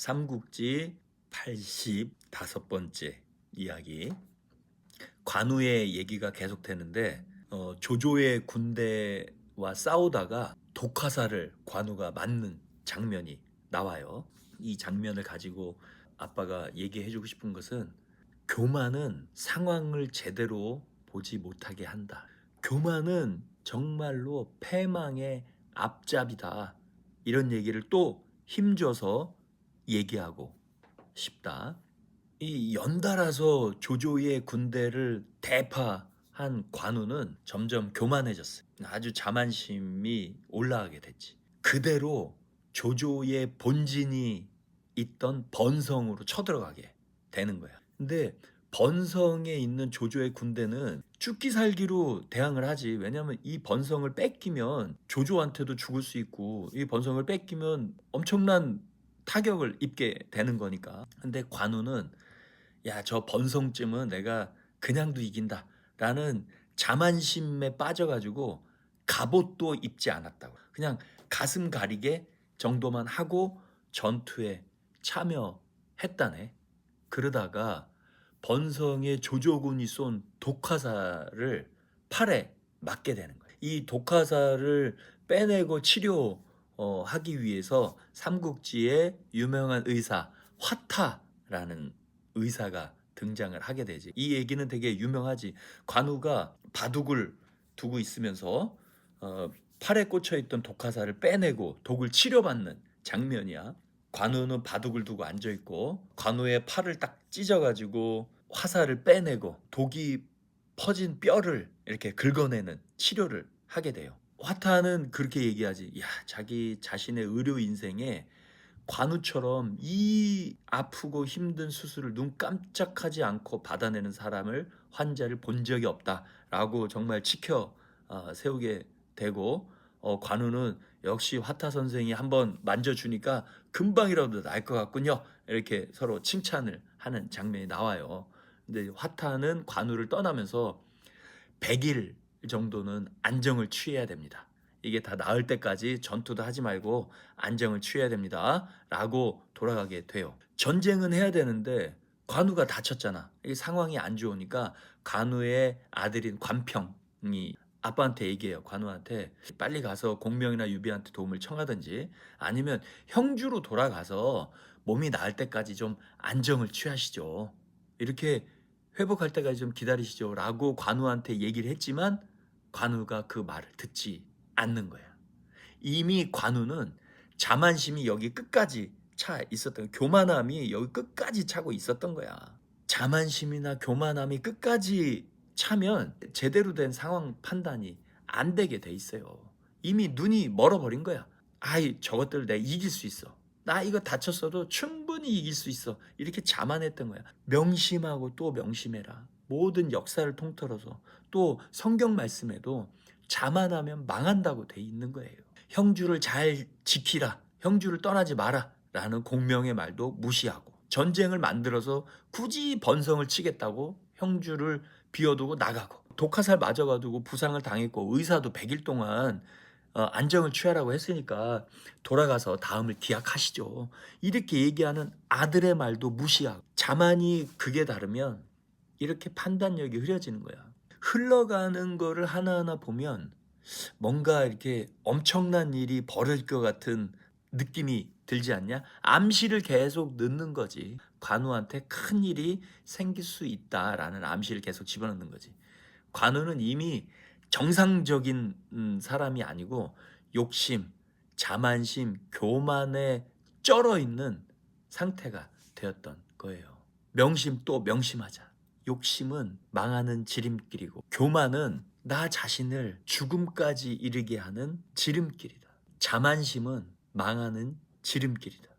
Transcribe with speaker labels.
Speaker 1: 삼국지 85번째 이야기. 관우의 얘기가 계속되는데 어, 조조의 군대와 싸우다가 독화살을 관우가 맞는 장면이 나와요. 이 장면을 가지고 아빠가 얘기해주고 싶은 것은 교만은 상황을 제대로 보지 못하게 한다. 교만은 정말로 패망의 앞잡이다. 이런 얘기를 또 힘줘서 얘기하고 싶다. 이 연달아서 조조의 군대를 대파한 관우는 점점 교만해졌어요. 아주 자만심이 올라가게 됐지. 그대로 조조의 본진이 있던 번성으로 쳐들어가게 되는 거야. 근데 번성에 있는 조조의 군대는 죽기 살기로 대항을 하지. 왜냐하면 이 번성을 뺏기면 조조한테도 죽을 수 있고 이 번성을 뺏기면 엄청난 타격을 입게 되는 거니까. 근데 관우는 야 저 번성쯤은 내가 그냥도 이긴다 라는 자만심에 빠져가지고 갑옷도 입지 않았다고. 그냥 가슴 가리게 정도만 하고 전투에 참여했다네. 그러다가 번성의 조조군이 쏜 독화살을 팔에 맞게 되는 거예요. 이 독화살을 빼내고 치료 하기 위해서 삼국지의 유명한 의사 화타라는 의사가 등장을 하게 되지. 이 얘기는 되게 유명하지. 관우가 바둑을 두고 있으면서 어, 팔에 꽂혀 있던 독화살을 빼내고 독을 치료받는 장면이야. 관우는 바둑을 두고 앉아 있고 관우의 팔을 딱 찢어가지고 화살을 빼내고 독이 퍼진 뼈를 이렇게 긁어내는 치료를 하게 돼요. 화타는 그렇게 얘기하지. 야, 자기 자신의 의료 인생에 관우처럼 이 아프고 힘든 수술을 눈 깜짝하지 않고 받아내는 사람을 환자를 본 적이 없다라고 정말 지켜 어, 세우게 되고 어, 관우는 역시 화타 선생이 한번 만져주니까 금방이라도 날 것 같군요. 이렇게 서로 칭찬을 하는 장면이 나와요. 근데 화타는 관우를 떠나면서 100일 정도는 안정을 취해야 됩니다. 이게 다 나을 때까지 전투도 하지 말고 안정을 취해야 됩니다. 라고 돌아가게 돼요. 전쟁은 해야 되는데 관우가 다쳤잖아. 이 상황이 안 좋으니까 관우의 아들인 관평이 아빠한테 얘기해요. 관우한테 빨리 가서 공명이나 유비한테 도움을 청하든지 아니면 형주로 돌아가서 몸이 나을 때까지 좀 안정을 취하시죠. 이렇게 회복할 때까지 좀 기다리시죠. 라고 관우한테 얘기를 했지만 관우가 그 말을 듣지 않는 거야. 이미 관우는 자만심이 여기 끝까지 차 있었던 교만함이 여기 끝까지 차고 있었던 거야. 자만심이나 교만함이 끝까지 차면 제대로 된 상황 판단이 안 되게 돼 있어요. 이미 눈이 멀어버린 거야. 아이 저것들 내가 이길 수 있어. 나 이거 다쳤어도 충분히 이길 수 있어. 이렇게 자만했던 거야. 명심하고 또 명심해라. 모든 역사를 통틀어서 또 성경 말씀에도 자만하면 망한다고 돼 있는 거예요. 형주를 잘 지키라. 형주를 떠나지 마라. 라는 공명의 말도 무시하고 전쟁을 만들어서 굳이 번성을 치겠다고 형주를 비워두고 나가고 독화살 맞아가지고 부상을 당했고 의사도 100일 동안 어, 안정을 취하라고 했으니까 돌아가서 다음을 기약하시죠. 이렇게 얘기하는 아들의 말도 무시하고 자만이 극에 다르면 이렇게 판단력이 흐려지는 거야. 흘러가는 거를 하나하나 보면 뭔가 이렇게 엄청난 일이 벌어질 것 같은 느낌이 들지 않냐? 암시를 계속 넣는 거지. 관우한테 큰 일이 생길 수 있다라는 암시를 계속 집어넣는 거지. 관우는 이미 정상적인 음, 사람이 아니고 욕심, 자만심, 교만에 쩔어 있는 상태가 되었던 거예요. 명심 또 명심하자. 욕심은 망하는 지름길이고 교만은 나 자신을 죽음까지 이르게 하는 지름길이다. 자만심은 망하는 지름길이다.